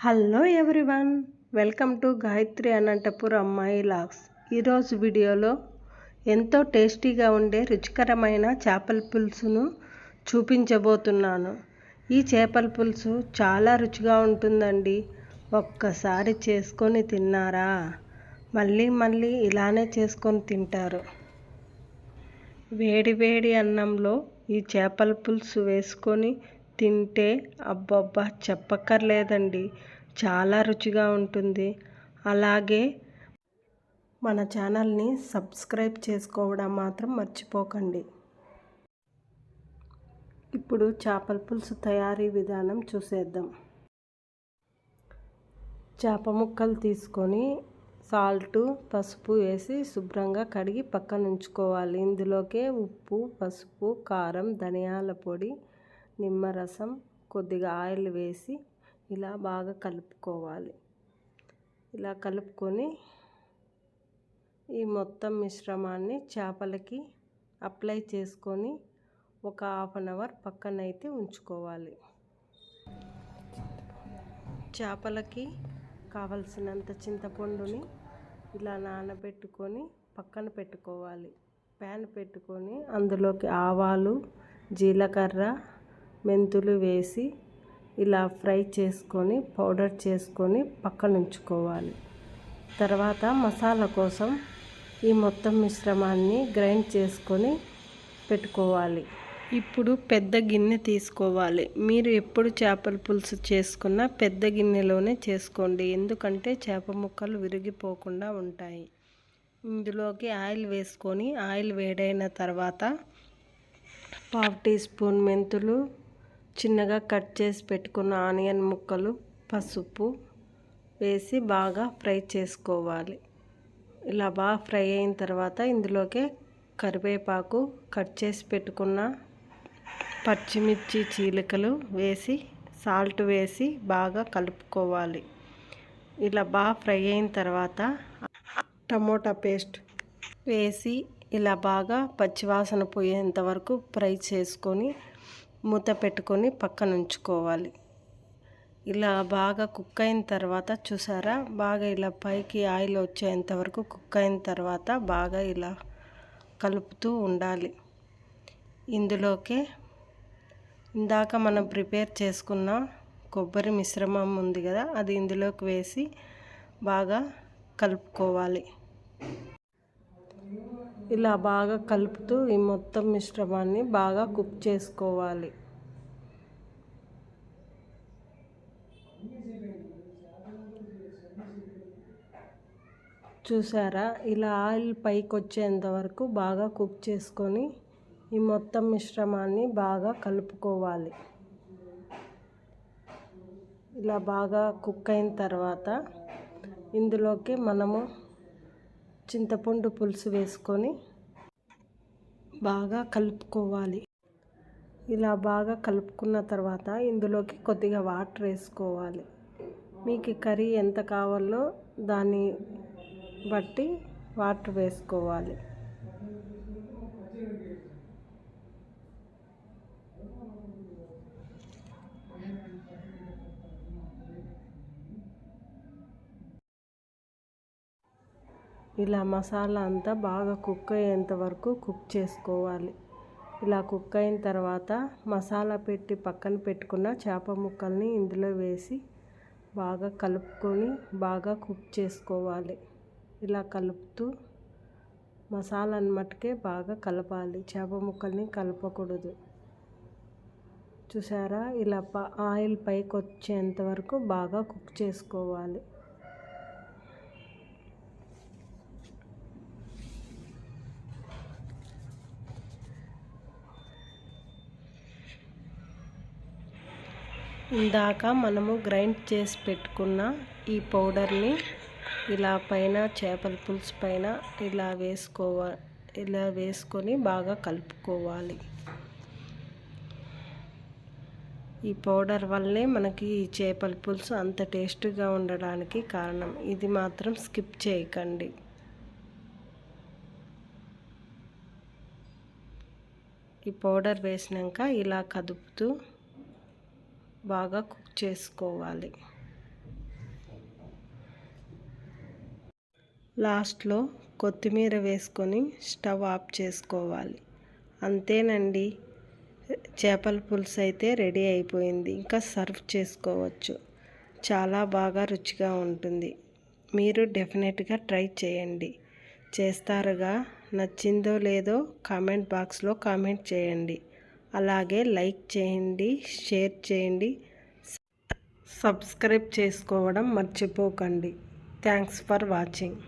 Hello everyone welcome to Gayatri Anantapur అమ్మాయి logs ఈరోజు వీడియోలో ఎంతో టేస్టీగా ఉండే రుచికరమైన చేపల పులుసును చూపించబోతున్నాను. ఈ చేపల పులుసు చాలా రుచిగా ఉంటుందండి. ఒక్కసారి చేసుకొని తిన్నారా? మళ్ళీ మళ్ళీ ఇలానే చేసుకొని తింటారు. వేడి వేడి అన్నంలో ఈ చేపల పులుసు వేసుకొని తింటే అబ్బబ్బా చెప్పక్కర్లేదండి. చాలా రుచిగా ఉంటుంది. అలాగే మన ఛానల్ని సబ్స్క్రైబ్ చేసుకోవడం మాత్రం మర్చిపోకండి. ఇప్పుడు చేపల పులుసు తయారీ విధానం చూసేద్దాం. చేప ముక్కలు తీసుకొని సాల్ట్ పసుపు వేసి శుభ్రంగా కడిగి పక్కన ఉంచుకోవాలి. ఇందులోకే ఉప్పు పసుపు కారం ధనియాల పొడి నిమ్మరసం కొద్దిగా ఆయిల్ వేసి ఇలా బాగా కలుపుకోవాలి. ఇలా కలుపుకొని ఈ మొత్తం మిశ్రమాన్ని చేపలకి అప్లై చేసుకొని ఒక హాఫ్ అన్ అవర్ పక్కనైతే ఉంచుకోవాలి. చేపలకి కావలసినంత చింతపండుని ఇలా నానబెట్టుకొని పక్కన పెట్టుకోవాలి. ప్యాన్ పెట్టుకొని అందులోకి ఆవాలు జీలకర్ర మెంతులు వేసి ఇలా ఫ్రై చేసుకొని పౌడర్ చేసుకొని పక్కన ఉంచుకోవాలి. తర్వాత మసాలా కోసం ఈ మొత్తం మిశ్రమాన్ని గ్రైండ్ చేసుకొని పెట్టుకోవాలి. ఇప్పుడు పెద్ద గిన్నె తీసుకోవాలి. మీరు ఎప్పుడు చేపల పులుసు చేసుకున్నా పెద్ద గిన్నెలోనే చేసుకోండి. ఎందుకంటే చేప ముక్కలు విరిగిపోకుండా ఉంటాయి. ఇందులోకి ఆయిల్ వేసుకొని ఆయిల్ వేడైన తర్వాత పావు టీ స్పూన్ మెంతులు చిన్నగా కట్ చేసి పెట్టుకున్న ఆనియన్ ముక్కలు పసుపు వేసి బాగా ఫ్రై చేసుకోవాలి. ఇలా బాగా ఫ్రై అయిన తర్వాత ఇందులోకే కరివేపాకు కట్ చేసి పెట్టుకున్న పచ్చిమిర్చి చీలికలు వేసి సాల్ట్ వేసి బాగా కలుపుకోవాలి. ఇలా బాగా ఫ్రై అయిన తర్వాత టమోటా పేస్ట్ వేసి ఇలా బాగా పచ్చివాసన పోయేంత వరకు ఫ్రై చేసుకొని మూత పెట్టుకొని పక్కన ఉంచుకోవాలి. ఇలా బాగా కుక్ అయిన తర్వాత చూసారా? బాగా ఇలా పైకి ఆయిల్ వచ్చేంత వరకు కుక్ అయిన తర్వాత బాగా ఇలా కలుపుతూ ఉండాలి. ఇందులోకే ఇందాక మనం ప్రిపేర్ చేసుకున్న కొబ్బరి మిశ్రమం ఉంది కదా అది ఇందులోకి వేసి బాగా కలుపుకోవాలి. ఇలా బాగా కలుపుతూ ఈ మొత్తం మిశ్రమాన్ని బాగా కుక్ చేసుకోవాలి. చూసారా? ఇలా ఆయిల్ పైకి వచ్చేంత వరకు బాగా కుక్ చేసుకొని ఈ మొత్తం మిశ్రమాన్ని బాగా కలుపుకోవాలి. ఇలా బాగా కుక్ అయిన తర్వాత ఇందులోకి మనము చింతపండు పులుసు వేసుకొని బాగా కలుపుకోవాలి. ఇలా బాగా కలుపుకున్న తర్వాత ఇందులోకి కొద్దిగా వాటర్ వేసుకోవాలి. మీకు కర్రీ ఎంత కావాలో దాన్ని బట్టి వాటర్ వేసుకోవాలి. ఇలా మసాలా అంతా బాగా కుక్ అయ్యేంత వరకు కుక్ చేసుకోవాలి. ఇలా కుక్ అయిన తర్వాత మసాలా పెట్టి పక్కన పెట్టుకున్న చేప ముక్కల్ని ఇందులో వేసి బాగా కలుపుకొని బాగా కుక్ చేసుకోవాలి. ఇలా కలుపుతూ మసాలాని మట్టుకే బాగా కలపాలి. చేప ముక్కల్ని కలపకూడదు. చూసారా? ఇలా ఆయిల్ పైకి వచ్చేంత వరకు బాగా కుక్ చేసుకోవాలి. ఇందాక మనము గ్రైండ్ చేసి పెట్టుకున్న ఈ పౌడర్ని ఇలా పైన చేపల పులుసు పైన ఇలా వేసుకోవా ఇలా వేసుకొని బాగా కలుపుకోవాలి. ఈ పౌడర్ వల్లే మనకి ఈ చేపల పులుసు అంత టేస్ట్గా ఉండడానికి కారణం. ఇది మాత్రం స్కిప్ చేయకండి. ఈ పౌడర్ వేసినాక ఇలా కదుపుతూ బాగా కుక్ చేసుకోవాలి. లాస్ట్లో కొత్తిమీర వేసుకొని స్టవ్ ఆఫ్ చేసుకోవాలి. అంతేనండి. చేపల పులుసు అయితే రెడీ అయిపోయింది. ఇంకా సర్వ్ చేసుకోవచ్చు. చాలా బాగా రుచిగా ఉంటుంది. మీరు డెఫినెట్గా ట్రై చేయండి. చేస్తారుగా? నచ్చిందో లేదో కామెంట్ బాక్స్లో కామెంట్ చేయండి. అలాగే లైక్ చేయండి షేర్ చేయండి. సబ్స్క్రైబ్ చేసుకోవడం మర్చిపోకండి. Thanks for watching.